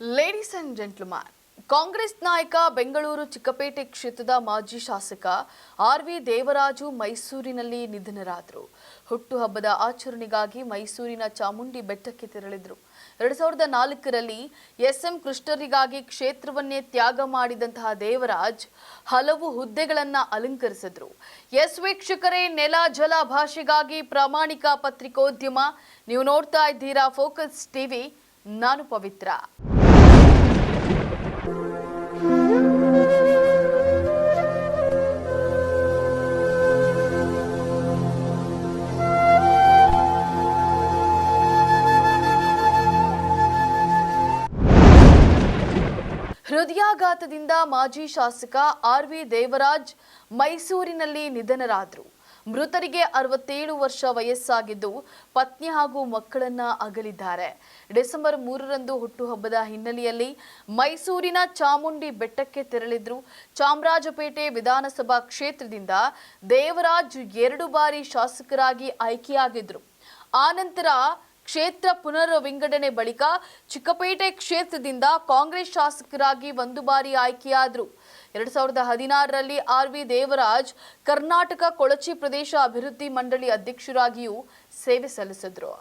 Ladies and gentleman Congress ನಾಯಕ ಬೆಂಗಳೂರು ಚಿಕ್ಕಪೇಟೆ ಕ್ಷೇತ್ರದ ಮಾಜಿ ಶಾಸಕ ಆರ್ ವಿ ದೇವರಾಜು ಮೈಸೂರಿನಲ್ಲಿ ನಿಧನರಾದರು. ಹುಟ್ಟುಹಬ್ಬದ ಆಚರಣೆಗಾಗಿ ಮೈಸೂರಿನ ಚಾಮುಂಡಿ ಬೆಟ್ಟಕ್ಕೆ ತೆರಳಿದರು. ಎರಡು ಸಾವಿರದ ನಾಲ್ಕರಲ್ಲಿ ಎಸ್ಎಂ ಕೃಷ್ಣರಿಗಾಗಿ ಕ್ಷೇತ್ರವನ್ನೇ ತ್ಯಾಗ ಮಾಡಿದಂತಹ ದೇವರಾಜ್ ಹಲವು ಹುದ್ದೆಗಳನ್ನು ಅಲಂಕರಿಸಿದ್ರು. ಎಸ್ ವೀಕ್ಷಕರೇ, ನೆಲ ಜಲ ಭಾಷೆಗಾಗಿ ಪ್ರಾಮಾಣಿಕ ಪತ್ರಿಕೋದ್ಯಮ. ನೀವು ನೋಡ್ತಾ ಇದ್ದೀರಾ ಫೋಕಸ್ ಟಿವಿ. ನಾನು ಪವಿತ್ರ. ಹೃದಯಾಘಾತದಿಂದ ಮಾಜಿ ಶಾಸಕ ಆರ್ ವಿ ದೇವರಾಜ್ ಮೈಸೂರಿನಲ್ಲಿ ನಿಧನರಾದರು. ಮೃತರಿಗೆ ಅರವತ್ತೇಳು ವರ್ಷ ವಯಸ್ಸಾಗಿದ್ದು ಪತ್ನಿ ಹಾಗೂ ಮಕ್ಕಳನ್ನ ಅಗಲಿದ್ದಾರೆ. ಡಿಸೆಂಬರ್ ಮೂರರಂದು ಹುಟ್ಟುಹಬ್ಬದ ಹಿನ್ನೆಲೆಯಲ್ಲಿ ಮೈಸೂರಿನ ಚಾಮುಂಡಿ ಬೆಟ್ಟಕ್ಕೆ ತೆರಳಿದ್ರು ಚಾಮರಾಜಪೇಟೆ ವಿಧಾನಸಭಾ ಕ್ಷೇತ್ರದಿಂದ ದೇವರಾಜ್ ಎರಡು ಬಾರಿ ಶಾಸಕರಾಗಿ ಆಯ್ಕೆಯಾಗಿದ್ರು. ಆನಂತರ ಕ್ಷೇತ್ರ ಪುನರ್ ವಿಂಗಡಣೆ ಬಳಿಕ ಚಿಕ್ಕಪೇಟೆ ಕ್ಷೇತ್ರದಿಂದ ಕಾಂಗ್ರೆಸ್ ಶಾಸಕರಾಗಿ ಒಂದು ಬಾರಿ ಆಯ್ಕೆಯಾದರು. ಎರಡ್ ಸಾವಿರದ ಹದಿನಾರರಲ್ಲಿ ಆರ್ ವಿ ದೇವರಾಜ್ ಕರ್ನಾಟಕ ಕೊಳಚಿ ಪ್ರದೇಶ ಅಭಿವೃದ್ಧಿ ಮಂಡಳಿ ಅಧ್ಯಕ್ಷರಾಗಿಯೂ ಸೇವೆ ಸಲ್ಲಿಸಿದ್ರು.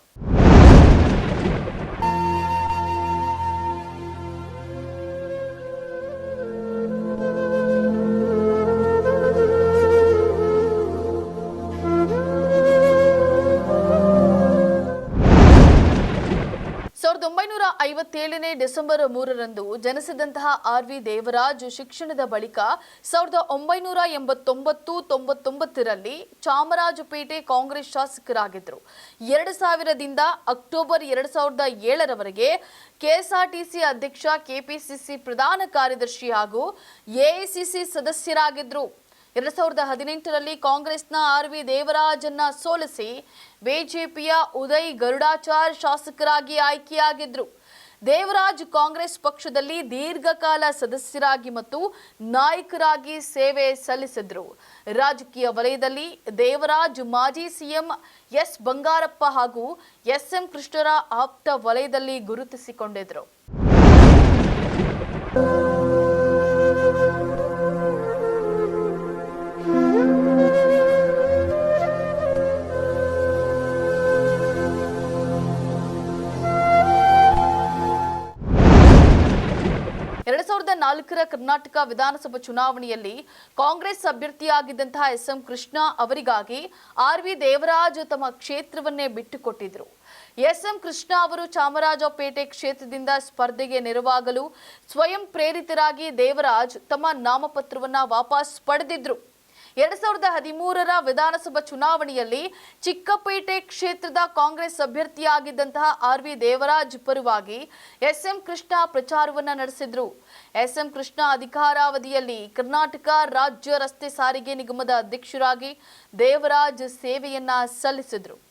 ಐವತ್ತೇಳನೇ ಡಿಸೆಂಬರ್ ಮೂರರಂದು ಜನಿಸಿದಂತಹ ಆರ್ ವಿ ದೇವರಾಜ್ ಶಿಕ್ಷಣದ ಬಳಿಕ ಸಾವಿರದ ಒಂಬೈನೂರ ಎಂಬತ್ತೊಂಬತ್ತು, ತೊಂಬತ್ತೊಂಬತ್ತರಲ್ಲಿ ಚಾಮರಾಜಪೇಟೆ ಕಾಂಗ್ರೆಸ್ ಶಾಸಕರಾಗಿದ್ದರು. ಎರಡು ಸಾವಿರದಿಂದ ಅಕ್ಟೋಬರ್ ಎರಡು ಸಾವಿರದ ಏಳರವರೆಗೆ ಕೆಎಸ್ಆರ್ಟಿಸಿ ಅಧ್ಯಕ್ಷ, ಕೆಪಿಸಿಸಿ ಪ್ರಧಾನ ಕಾರ್ಯದರ್ಶಿ ಹಾಗೂ ಎಐಸಿಸಿ ಸದಸ್ಯರಾಗಿದ್ದರು. ಎರಡ್ ಸಾವಿರದ ಹದಿನೆಂಟರಲ್ಲಿ ಕಾಂಗ್ರೆಸ್ನ ಆರ್ ವಿ ದೇವರಾಜನ್ನ ಸೋಲಿಸಿ ಬಿಜೆಪಿಯ ಉದಯ್ ಗರುಡಾಚಾರ್ ಶಾಸಕರಾಗಿ ಆಯ್ಕೆಯಾಗಿದ್ರು. ದೇವರಾಜ್ ಕಾಂಗ್ರೆಸ್ ಪಕ್ಷದಲ್ಲಿ ದೀರ್ಘಕಾಲ ಸದಸ್ಯರಾಗಿ ಮತ್ತು ನಾಯಕರಾಗಿ ಸೇವೆ ಸಲ್ಲಿಸಿದ್ರು. ರಾಜಕೀಯ ವಲಯದಲ್ಲಿ ದೇವರಾಜ್, ಮಾಜಿ ಸಿಎಂ ಎಸ್ ಬಂಗಾರಪ್ಪ ಹಾಗೂ ಎಸ್ ಎಂ ಕೃಷ್ಣರ ಆಪ್ತ ವಲಯದಲ್ಲಿ ಗುರುತಿಸಿಕೊಂಡಿದ್ರು. ಎರಡ್ ಸಾವಿರದ ನಾಲ್ಕರ ಕರ್ನಾಟಕ ವಿಧಾನಸಭಾ ಚುನಾವಣೆಯಲ್ಲಿ ಕಾಂಗ್ರೆಸ್ ಅಭ್ಯರ್ಥಿಯಾಗಿದ್ದಂತಹ ಎಸ್ ಎಂ ಕೃಷ್ಣ ಅವರಿಗಾಗಿ ಆರ್ ವಿ ದೇವರಾಜ್ ತಮ್ಮ ಕ್ಷೇತ್ರವನ್ನೇ ಬಿಟ್ಟುಕೊಟ್ಟಿದ್ರು. ಎಸ್ ಎಂ ಕೃಷ್ಣ ಅವರು ಚಾಮರಾಜಪೇಟೆ ಕ್ಷೇತ್ರದಿಂದ ಸ್ಪರ್ಧೆಗೆ ನೆರವಾಗಲು ಸ್ವಯಂ ಪ್ರೇರಿತರಾಗಿ ದೇವರಾಜ್ ತಮ್ಮ ನಾಮಪತ್ರವನ್ನ ವಾಪಸ್ ಪಡೆದಿದ್ರು. ಎರಡ್ ಸಾವಿರದ ಹದಿಮೂರರ ವಿಧಾನಸಭಾ ಚುನಾವಣೆಯಲ್ಲಿ ಚಿಕ್ಕಪೇಟೆ ಕ್ಷೇತ್ರದ ಕಾಂಗ್ರೆಸ್ ಅಭ್ಯರ್ಥಿಯಾಗಿದ್ದಂತಹ ಆರ್ ವಿ ದೇವರಾಜ್ ಪರವಾಗಿ ಎಸ್ಎಂ ಕೃಷ್ಣ ಪ್ರಚಾರವನ್ನ ನಡೆಸಿದ್ರು. ಎಸ್ಎಂ ಕೃಷ್ಣ ಅಧಿಕಾರಾವಧಿಯಲ್ಲಿ ಕರ್ನಾಟಕ ರಾಜ್ಯ ರಸ್ತೆ ಸಾರಿಗೆ ನಿಗಮದ ಅಧ್ಯಕ್ಷರಾಗಿ ದೇವರಾಜ್ ಸೇವೆಯನ್ನ ಸಲ್ಲಿಸಿದ್ರು.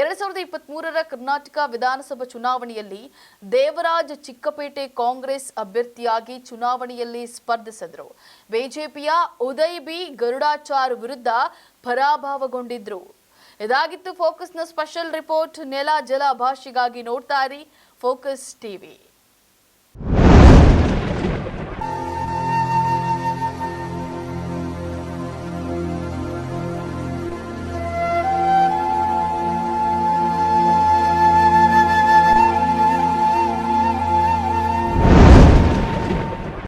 ಎರಡ್ ಸಾವಿರದ ಇಪ್ಪತ್ತ್ ಮೂರರ ಕರ್ನಾಟಕ ವಿಧಾನಸಭಾ ಚುನಾವಣೆಯಲ್ಲಿ ದೇವರಾಜ್ ಚಿಕ್ಕಪೇಟೆ ಕಾಂಗ್ರೆಸ್ ಅಭ್ಯರ್ಥಿಯಾಗಿ ಚುನಾವಣೆಯಲ್ಲಿ ಸ್ಪರ್ಧಿಸಿದ್ರು. ಬಿಜೆಪಿಯ ಉದಯ್ ಬಿ. ಗರುಡಾಚಾರ್ ವಿರುದ್ಧ ಪರಾಭವಗೊಂಡಿದ್ರು. ಇದಾಗಿತ್ತು ಫೋಕಸ್ನ ಸ್ಪೆಷಲ್ ರಿಪೋರ್ಟ್. ನೆಲ ಜಲ ಭಾಷೆಗಾಗಿ ನೋಡ್ತಾ ಇರಿ ಫೋಕಸ್ ಟಿವಿ.